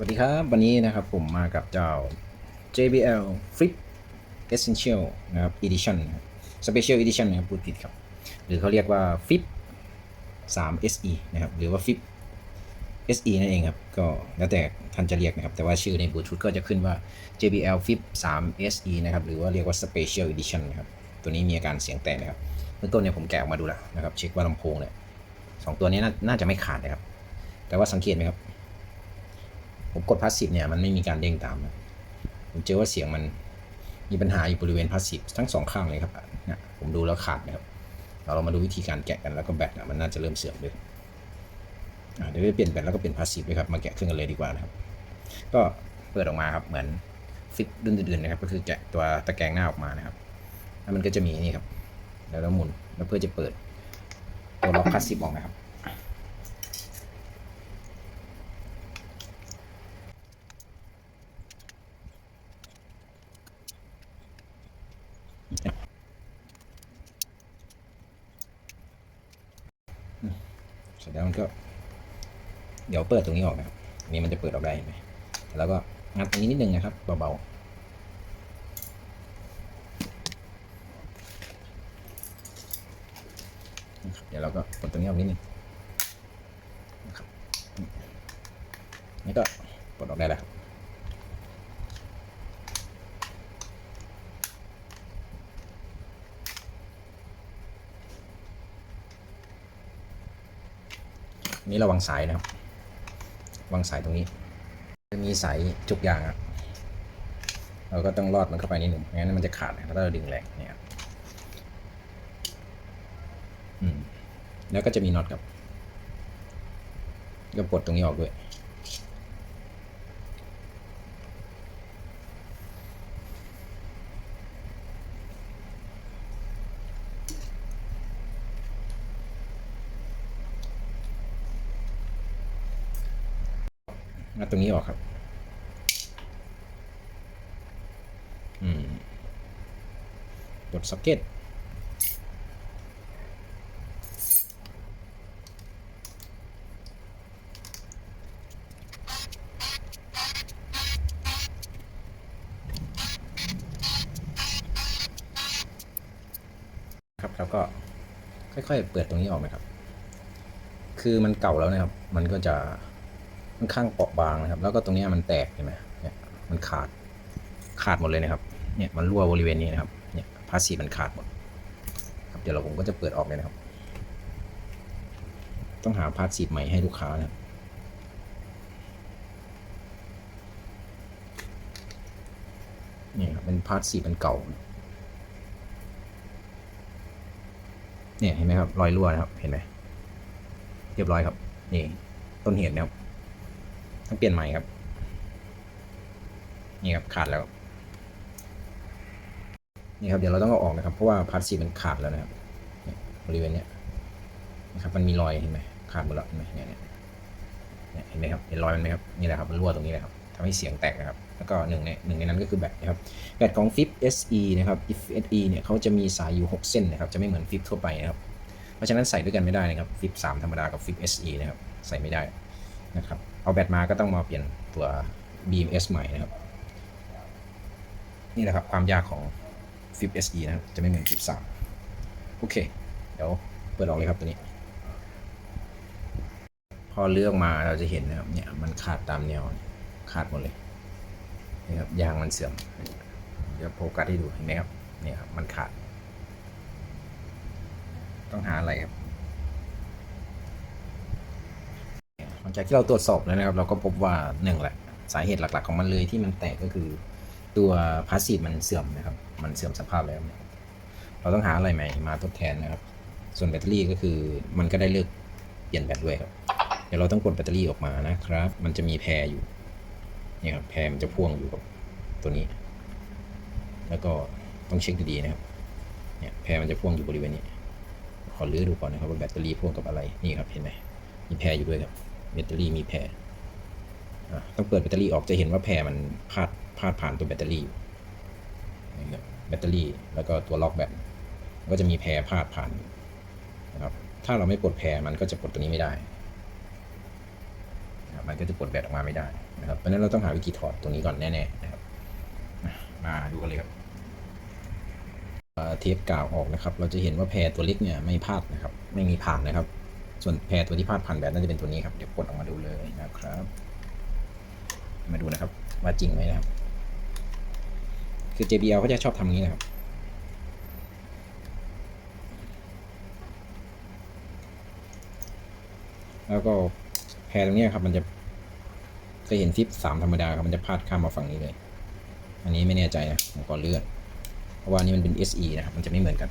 วัสดีครับ วันนี้นะครับผมมากับเจ้า JBL Flip Essential นะครับ Edition Special Edition นะครับพูดผิดครับ หรือเขาเรียกว่า Flip 3 SE นะครับ หรือว่า Flip SE นั่นเองครับ ก็แล้วแต่ท่านจะเรียกนะครับ แต่ว่าชื่อในบลูทูธก็จะขึ้นว่า JBL Flip 3 SE นะครับ หรือว่าเรียกว่า Special Edition นะครับ ตัวนี้มีอาการเสียงแตกนะครับเบื้องต้นเนี่ยผมแกะออกมาดูแล้วนะครับ เช็คว่าลำโพงเนี่ยสองตัวนี้น่าจะไม่ขาดนะครับ แต่ว่าสังเกตไหมครับ ผมกดพาสซีฟเนี่ยมันไม่มีการเด้งตามนะผมเจอว่าเสียงมันมีปัญหาอยู่บริเวณพาสซีฟทั้งสองข้างเลยครับนี่ยผมดูแล้วขาดนะครับ เราเรามาดูวิธีการแกะกันแล้วก็แบตนะมันน่าจะเริ่มเสื่อมด้วยเดี๋ยวไปเปลี่ยนแบตแล้วก็เปลี่ยนพาสซีฟด้วยครับมาแกะเครื่องกันเลยดีกว่านะครับ ก็เปิดออกมาครับเหมือนฟิกดุนอื่นๆนะครับ ก็คือแกะตัวตะแกรงหน้าออกมานะครับ แล้วมันก็จะมีนี่ครับ แล้วเราหมุนแล้วเพื่อจะเปิดตัวล็อกพาสซีฟออกนะครับ เสร็จแล้วมันก็ เดี๋ยวเปิดตรงนี้ออกนะครับนนี้มันจะเปิดออกได้ไหมแล้วก็งัดตรงนี้นิดนึงนะครับเบาๆเดี๋ยวเราก็กดตรงนี้ออกนิดนึงนี่ก็ปลดออกได้แล้วนนี้ระวังสายนะครับ วางสายตรงนี้จะมีสายจุกยางอะเราก็ต้องรอดมันเข้าไปนิดหนึ่งงั้นมันจะขาดนะถ้าเราดึงแรงเนี่ยอืมแล้วก็จะมีน็อตกับก็ปลดตรงนี้ออกด้วย งัดตรงนี้ออกครับ อืมกดซ็อกเก็ตครับแล้วก็ค่อย ๆ เปิดตรงนี้ออกนะครับ คือมันเก่าแล้วนะครับ มันก็จะ ค่อนข้างเปราะบางนะครับ แล้วก็ตรงนี้มันแตกเห็นไหมเนี่ยมันขาดขาดหมดเลยนะครับ เนี่ยมันรั่วบริเวณนี้นะครับ เนี่ยพาสีมันขาดหมดครับเดี๋ยวเราผมก็จะเปิดออกเลยนะครับ ต้องหาพาสีใหม่ให้ลูกค้านะครับนี่ครับเป็นพาสีมันเก่า เนี่ยเห็นไหมครับรอยรั่วนะครับ เห็นไหมเรียบร้อยครับ นี่ต้นเหตุนะครับ ต้องเปลี่ยนใหม่ครับ นี่ครับขาดแล้ว นี่ครับเดี๋ยวเราต้องเอาออกนะครับ เพราะว่าพาร์ทซีมันขาดแล้วนะครับบริเวณเนี้ยนะครับมันมีรอยเห็นไหมขาดหมดแล้วเห็นไหมเนี่ยเนี่ยเนี่ยเห็นไหมครับเห็นรอยมันไหมครับนี่แหละครับมันรั่วตรงนี้เลยครับทำให้เสียงแตกนะครับ แล้วก็หนึ่งในหนึ่งในนั้นก็คือแบตนะครับแบตของ FIP SE นะครับ FIP SE เนี่ยเขาจะมีสายอยู่ 6 เส้นนะครับจะไม่เหมือน FIP ทั่วไปนะครับเพราะฉะนั้นใส่ด้วยกันไม่ได้นะครับ FIP 3 ธรรมดากับ FIP SE นะครับใส่ไม่ได้นะครับ เอาแบตมาก็ต้องมาเปลี่ยนตัว BMS ใหม่นะครับ นี่แหละครับความยากของ Flip SE นะครับ จะไม่เหมือน Flip 3 โอเค เดี๋ยวเปิดออกเลยครับตัวนี้ พอเลือกมาเราจะเห็นนะครับ เนี่ยมันขาดตามแนวขาดหมดเลยนี่ครับยางมันเสื่อม เดี๋ยวโฟกัสให้ดูเห็นไหมครับ เนี่ยครับ มันขาด ต้องหาอะไรครับ ห ลังจากที่เราตรวจสอบแล้วนะครับ เราก็พบว่าหนึ่งแหละสาเหตุหลัก ๆ ของมันเลยที่มันแตกก็คือ ตัวพาสซีฟมันเสื่อมนะครับ มันเสื่อมสภาพแล้วเราต้องหาอะไรใหม่มาทดแทนนะครับ ส่วนแบตเตอรี่ก็คือมันก็ได้เลิกเปลี่ยนแบตด้วยครับ เดี๋ยวเราต้องกดแบตเตอรี่ออกมานะครับ มันจะมีแพรอยู่นี่ครับแพรมันจะพ่วงอยู่กับตัวนี้ แล้วก็ต้องเช็คดีๆนะครับ เนี่ยแพรมันจะพ่วงอยู่บริเวณนี้ ขอลื้อดูก่อนนะครับว่าแบตเตอรี่พ่วงกับอะไร นี่ครับเห็นไหมมีแพรอยู่ด้วยครับ แบตเตอรี่มีแพรอ่ต้องเปิดแบตเตอรี่ออกจะเห็นว่าแพรมันพาดพาดผ่านตัวแบตเตอรี่แบตเตอรี่แล้วก็ตัวล็อกแบตก็จะมีแพรพาดผ่านนะครับถ้าเราไม่ปลดแพรมันก็จะปลดตัวนี้ไม่ได้ มันก็จะปลดแบตออกมาไม่ได้นะครับเพราะฉะนั้นเราต้องหาวิธีถอดตรงนี้ก่อนแน่ๆนะครับมาดูกันเลยครับเอ่อเทปกาวออกนะครับ เราจะเห็นว่าแพรตัวเล็กเนี่ยไม่พลาดนะครับ ไม่มีผ่านนะครับ ส่วนแพรตัวที่พาดผ่านแบบน่าจะเป็นตัวนี้ครับ เดี๋ยวกดออกมาดูเลยนะครับ มาดูนะครับ ว่าจริงไหมนะครับ คือ JBL เขาจะชอบทำงนี้นะครับแล้วก็แพรตรงนี้ครับ มันจะเคยเห็นฟิปสามธรรมดาครับ มันจะพาดข้ามมาฝั่งนี้เลย อันนี้ไม่แน่ใจนะผมขอเลื่อน เพราะว่านี่มันเป็น SE นะครับ มันจะไม่เหมือนกัน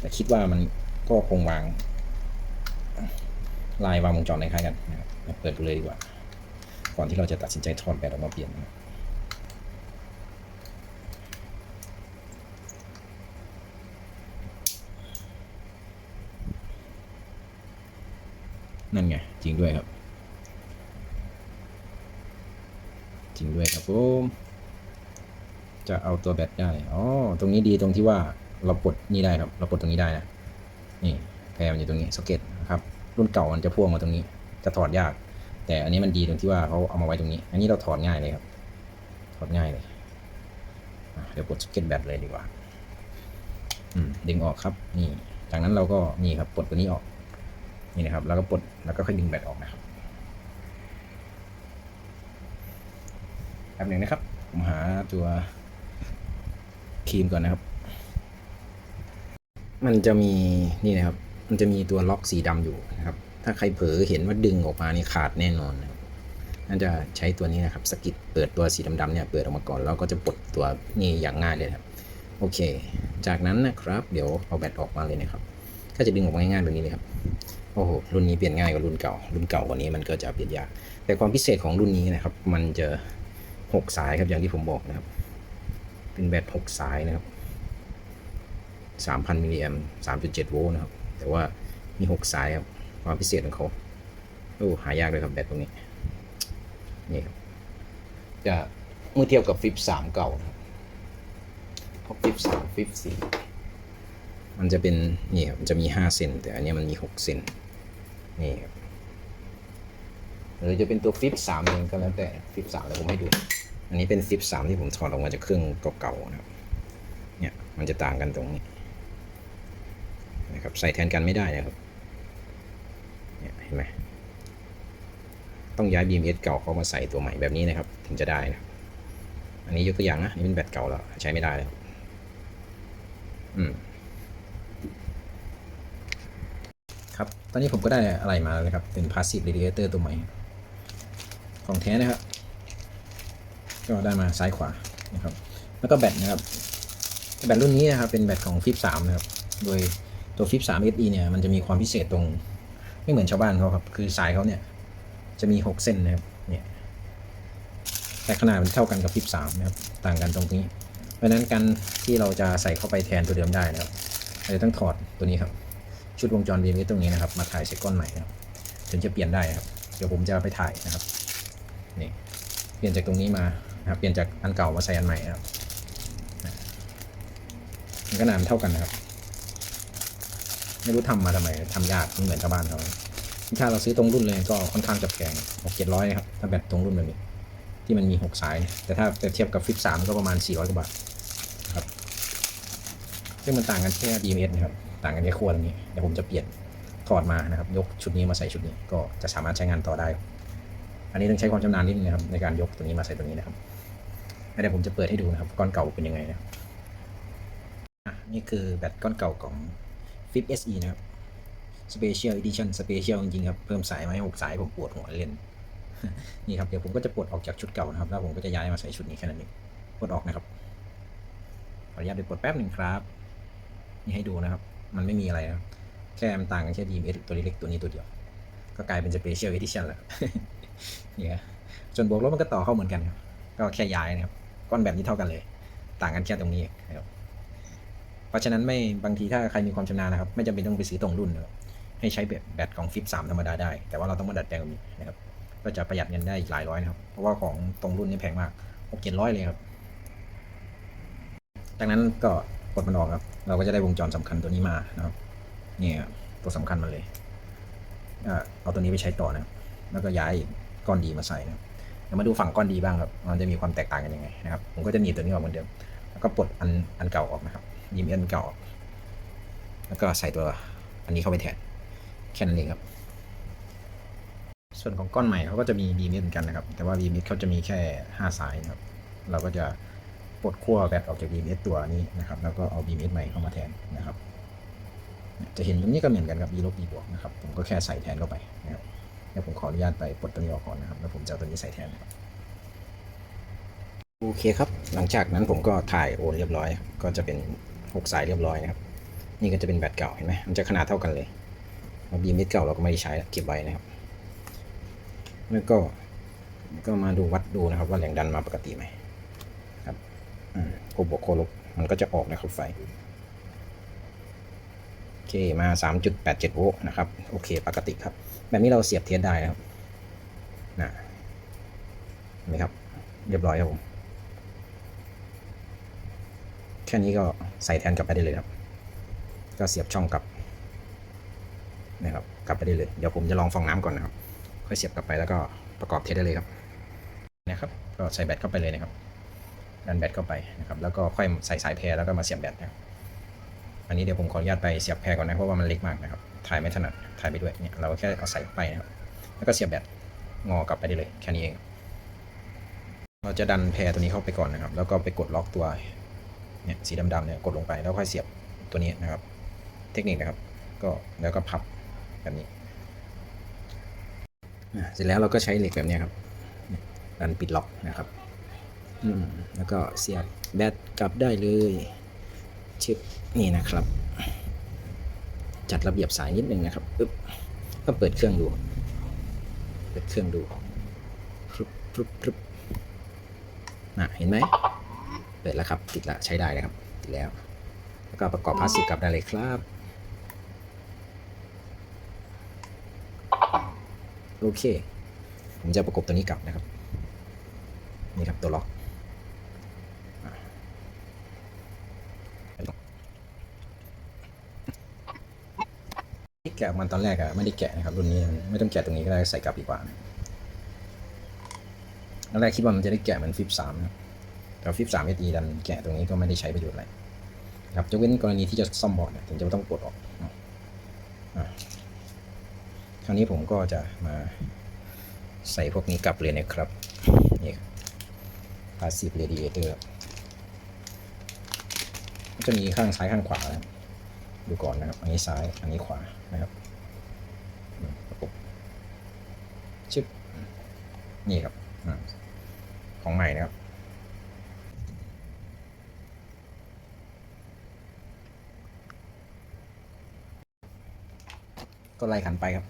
แต่คิดว่ามันก็คงวาง ลายวางวงจรคล้ายกันนะครับมาเปิดดูเลยดีกว่า ก่อนที่เราจะตัดสินใจถอดแบตออกมาเปลี่ยนนะนั่นไง จริงด้วยครับ จริงด้วยครับผมจะเอาตัวแบตได้ อ๋อ ตรงนี้ดีตรงที่ว่าเราปลดนี่ได้ครับ เราปลดตรงนี้ได้นะ นี่แพรมันอยู่ตรงนี้สเก็ต รุ่นเก่ามันจะพ่วงมาตรงนี้ จะถอดยาก แต่อันนี้มันดีตรงที่ว่าเขาเอามาไว้ตรงนี้ อันนี้เราถอดง่ายเลยครับ ถอดง่ายเลย เดี๋ยวปลดสเก็ตแบตเลยดีกว่า อืมดึงออกครับ นี่ จากนั้นเราก็นี่ครับปลดตัวนี้ออก นี่นะครับ แล้วก็ปลด แล้วก็ค่อยดึงแบตออกนะครับแป๊บหนึ่งนะครับ ผมหาตัวครีมก่อนนะครับ มันจะมีนี่นะครับ มันจะมีตัวล็อกสีดำอยู่นะครับ ถ้าใครเผลอเห็นว่าดึงออกมานี่ขาดแน่นอนนะครับน่าจะใช้ตัวนี้นะครับสกิดเปิดตัวสีดำๆเนี่ยเปิดออกมาก่อนแล้วก็จะปลดตัวนี่อย่างง่ายเลยครับโอเค จากนั้นนะครับ เดี๋ยวเอาแบตออกมาเลยนะครับก็จะดึงออกมาง่ายๆแบบนี้เลยครับโอ้โหรุ่นนี้เปลี่ยนง่ายกว่ารุ่นเก่า รุ่นเก่ากว่านี้มันก็จะเปลี่ยนยาก แต่ความพิเศษของรุ่นนี้นะครับ มันจะหกสายครับอย่างที่ผมบอกนะครับ เป็นแบตหกสายนะครับสามพันมิลลิแอมสามจุดเจ็ดโวลต์นะครับ แต่ว่ามีหกสายครับ ความพิเศษของเขาโอ้หายากเลยครับแบตตรงนี้ นี่ครับ จะเมื่อเทียบกับฟิปสามเก่านะครับเพราะฟิปสามฟิปสี่มันจะเป็นนี่ครับมันจะมีห้าเซนแต่อันเนี้ยมันมีหกเซนนี่ครับหรือจะเป็นตัวฟิปสามเองก็แล้วแต่ฟิปสามเดี๋ยวผมให้ดู อันนี้เป็นฟิปสามที่ผมถอดออกมาจากเครื่องเก่าๆนะครับ เนี่ยมันจะต่างกันตรงนี้ นะครับใส่แทนกันไม่ได้นะครับเนี่ยเห็นไหมต้องย้าย BMS เก่าเข้ามาใส่ตัวใหม่แบบนี้นะครับ ถึงจะได้นะอันนี้ยกตัวอย่างนะนี่เป็นแบตเก่าแล้วใช้ไม่ได้แล้วอืมครับ ตอนนี้ผมก็ได้อะไรมาแล้วนะครับ เป็น passive radiator ตัวใหม่ ของแท้นะครับ ก็ได้มาซ้ายขวานะครับ แล้วก็แบตนะครับ แบตรุ่นนี้นะครับ เป็นแบตของฟิป3นะครับ โดย ตัวฟิป3 SE เนี่ยมันจะมีความพิเศษตรง ไม่เหมือนชาวบ้านเขาครับ คือสายเขาเนี่ย จะมี 6 เส้นนะครับเนี่ยแต่ขนาดมันเท่ากันกับฟิป3นะครับต่างกันตรงนี้ เพราะฉะนั้นการที่เราจะใส่เข้าไปแทนตัวเดิมได้นะครับเราจะต้องถอดตัวนี้ครับ ชุดวงจร BMS ตรงนี้นะครับ มาถ่ายเซก้อนใหม่นะครับถึงจะเปลี่ยนได้นะครับเดี๋ยวผมจะไปถ่ายนะครับนี่เปลี่ยนจากตรงนี้มานะครับเปลี่ยนจากอันเก่ามาใส่อันใหม่นะครับมันก็นานเท่ากันนะครับ ไม่รู้ทำมาทำไมทำยากไม่เหมือนชาวบ้านเขาถ้าเราซื้อตรงรุ่นเลยก็ค่อนข้างจะแพงหกเจ็ดร้อยครับถ้าแบตตรงรุ่นแบบนี้ ที่มันมีหกสาย แต่ถ้าเทียบกับฟิปสามก็ประมาณสี่ร้อยกว่าบาทครับซึ่งมันต่างกันแค่ DMS นะครับ ต่างกันแค่ขั้วตรงนี้เดี๋ยวผมจะเปลี่ยนถอดมานะครับ ยกชุดนี้มาใส่ชุดนี้ก็จะสามารถใช้งานต่อได้ อันนี้ต้องใช้ความชำนาญนิดนึงนะครับในการยกตัวนี้มาใส่ตัวนี้นะครับแล้วเดี๋ยวผมจะเปิดให้ดูนะครับก้อนเก่าเป็นยังไงนะครับอะนี่คือแบตก้อนเก่าของ Flip SE นะครับ Special Edition Special จริงๆครับ เพิ่มสายมาให้หกสายผมปวดหัวเล่น นี่ครับ เดี๋ยวผมก็จะปลดออกจากชุดเก่านะครับ แล้วผมก็จะย้ายมาใส่ชุดนี้แค่นั้นเองปลดออกนะครับ ขออนุญาตไปปลดแป๊บหนึ่งครับ นี่ให้ดูนะครับ มันไม่มีอะไรนะครับแค่มันต่างกันแค่ DMS ตัวเล็กๆตัวนี้ตัวเดียว ก็กลายเป็น Special Edition แล้วเนี่ยส่วนบวกลบมันก็ต่อเข้าเหมือนกันครับ ก็แค่ย้ายนะครับ ก้อนแบบนี้เท่ากันเลย ต่างกันแค่ตรงนี้ รับเพราะฉะนั้นไม่บางทีถ้าใครมีความชำนาญนะครับ ไม่จำเป็นต้องไปซื้อตรงรุ่นนะครับให้ใช้แบบแบตของฟิปสามธรรมดาได้ แต่ว่าเราต้องมาดัดแปลงนี้นะครับ ก็จะประหยัดเงินได้อีกหลายร้อยนะครับ เพราะว่าของตรงรุ่นนี้แพงมากหกเจ็ดร้อยเลยครับ จากนั้นก็กดมันออกครับ เราก็จะได้วงจรสำคัญตัวนี้มานะครับเนี่ยตัวสำคัญมาเลย เอาตัวนี้ไปใช้ต่อนะครับแล้วก็ย้ายก้อนดีมาใส่นะครับยวมาดูฝั่งก้อนดีบ้างครับ มันจะมีความแตกต่างกันยังไงนะครับ ผมก็จะหนีบตัวนี้ออกเหมือนเดิม แล้วก็ปลดอันอันเก่าออกนะครับ ยิมเอันเก่า แล้วก็ใส่ตัวอันนี้เข้าไปแทน แค่นั้นเองครับ ส่วนของก้อนใหม่เขาก็จะมีบีมิดเหมือนกันนะครับ แต่ว่าบีมิดเขาจะมีแค่ 5 สายนะครับ เราก็จะปลดขั้วแบตออกจากบีมิดตัวนี้นะครับ แล้วก็เอาบีมิดใหม่เข้ามาแทนนะครับ จะเห็นตรงนี้ก็เหมือนกันกับ b ลบ b บวกนะครับ ผมก็แค่ใส่แทนเข้าไปนะครับเดี๋ยวผมขออนุญาตไปปลดตัวนี้ออกก่อนนะครับ แล้วผมจะเอาตัวนี้ใส่แทนนะครับโอเคครับ หลังจากนั้นผมก็ถ่ายโอนเรียบร้อย ก็จะเป็น 6สายเรียบร้อยนะครับ นี่ก็จะเป็นแบตเก่าเห็นไหมมันจะขนาดเท่ากันเลยบีมิดเก่าเราก็ไม่ได้ใช้เก็บไว้นะครับ แล้วก็ก็มาดูวัดดูนะครับ ว่าแรงดันมาปกติไหมครับอืมโคบวกโคลบมันก็จะออกนะครับไฟโอเคมา 3.87 โวลต์นะครับ โอเค ปกติครับ แบบนี้เราเสียบเทสได้นะครับนะเห็นไหมครับ เรียบร้อยครับผม แค่นี้ก็ใส่แทนกลับไปได้เลยครับ ก็เสียบช่องกลับนะครับกลับไปได้เลย เดี๋ยวผมจะลองฟองน้ำก่อนนะครับ ค่อยเสียบกลับไปแล้วก็ประกอบเทสได้เลยครับนะครับ ก็ใส่แบตเข้าไปเลยนะครับดันแบตเข้าไปนะครับ แล้วก็ค่อยใส่สายแพรแล้วก็มาเสียบแบตนะครับอันนี้เดี๋ยวผมขออนุญาตไปเสียบแพรก่อนนะเพราะว่ามันเล็กมากนะครับ ถ่ายไม่ถนัด ถ่ายไปด้วยเนี่ยเราก็แค่เอาใส่เข้าไปนะครับ แล้วก็เสียบแบตงอกลับไปได้เลยแค่นี้เอง เราจะดันแพรตัวนี้เข้าไปก่อนนะครับ แล้วก็ไปกดล็อกตัว เนี่ยสีดำๆเนี่ยกดลงไปแล้วค่อยเสียบตัวนี้นะครับ เทคนิคนะครับ ก็แล้วก็พับแบบนี้เสร็จแล้วเราก็ใช้เหล็กแบบนี้ครับดันปิดล็อกนะครับแล้วก็เสียบแบตกลับได้เลยชิปนี่นะครับ จัดระเบียบสายนิดนึงนะครับอึ๊บก็เปิดเครื่องดู เปิดเครื่องดูฟรุบฟรุบฟรุบน่ะเห็นไหม เปิดแล้วครับ ติดแล้วใช้ได้นะครับ ติดแล้ว แล้วก็ประกอบพลาสติกกลับได้เลยครับ โอเค ผมจะประกบตัวนี้กลับนะครับ นี่ครับตัวล็อกอ่แกะมันตอนแรกอะไม่ได้แกะนะครับรุ่นนี้ไม่ต้องแกะตรงนี้ก็ได้ใส่กลับดีกว่านะตอนแรกคิดว่ามันจะได้แกะเหมือนฟิปสามนะ ครับแต่ฟิปสามเอดีดันแกะตรงนี้ก็ไม่ได้ใช้ประโยชน์อะไรครับยกเว้นกรณีที่จะซ่อมบอร์ดเนี่ยถึงจะต้องปลดออกคราวนี้ผมก็จะมาใส่พวกนี้กลับเลยนะครับ นี่พาสซีฟเรดิเอเตอร์จะมีข้างซ้ายข้างขวานะดูก่อนนะครับ อันนี้ซ้าย อันนี้ขวานะครับประกบชึบนี่ครับ ของใหม่นะครับ ก็ไล่ขันไปครับ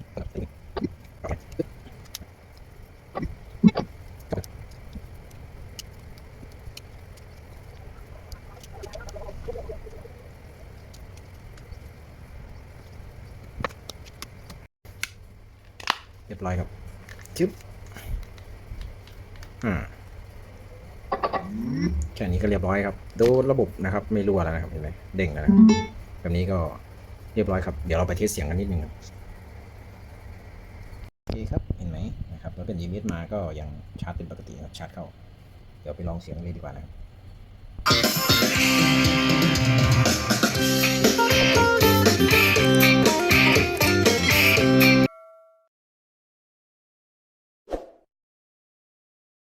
เก็เรียบร้อยครับ ดูระบบนะครับไม่รั่วแล้วนะครับเห็นไหมเด้งแล้วนะแบบนี้ก็เรียบร้อยครับ เดี๋ยวเราไปเทสเสียงกันนิดนึงโอเคครับเห็นไหมนะครับแล้วเป็นมิสมาก็ยังชาร์จเป็นปกติครับชาร์จเข้า เดี๋ยวไปลองเสียงเลยดีกว่านะครับ